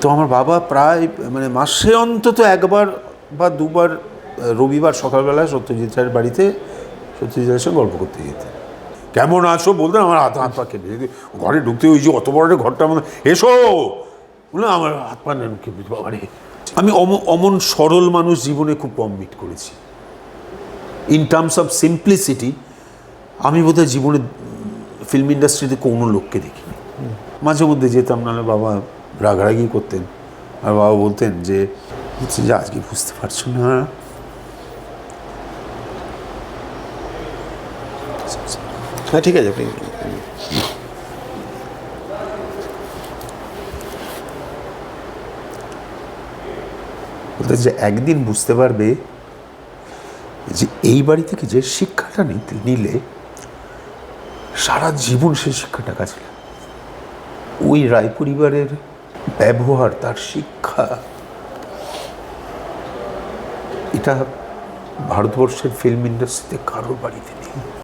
তো আমার বাবা প্রায় মানে মাসে অন্তত একবার বা দুবার রবিবার সকালবেলা সত্যজিৎ রায়ের বাড়িতে সত্যজিৎ রায়ের সঙ্গে গল্প করতে যেতেন কেমন আছো? বলতেন আমার হাত হাত পা যেত। ঘরে ঢুকতে ওই যে অত বড় একটা ঘরটার মধ্যে এসো! বলে আমার হাত পা নেন রে আমি অম- অমন সরল মানুষ জীবনে খুব কম মিট করেছি। ইন টার্মস অফ সিম্পলিসিটি আমি বোধহয় জীবনে ফিল্ম ইন্ডাস্ট্রিতে কোনো লোককে দেখিনি। মাঝে মধ্যে যেতাম, নাহলে বাবা রাগারাগি করতেন। আর বাবা বলতেন যে হচ্ছে যে আজকে বুঝতে পারছ না? হ্যাঁ ঠিক আছে আপনি বলতেন যে একদিন বুঝতে পারবে যে এই বাড়ি থেকে যে শিক্ষাটা নিতে নিলে সারা জীবন সেই শিক্ষাটা লাগবে। ওই রায় পরিবারের ব্যবহার তার শিক্ষা। এটা ভারতবর্ষের ফিল্ম ইন্ডাস্ট্রিতে কারোর বাড়িতে নেই।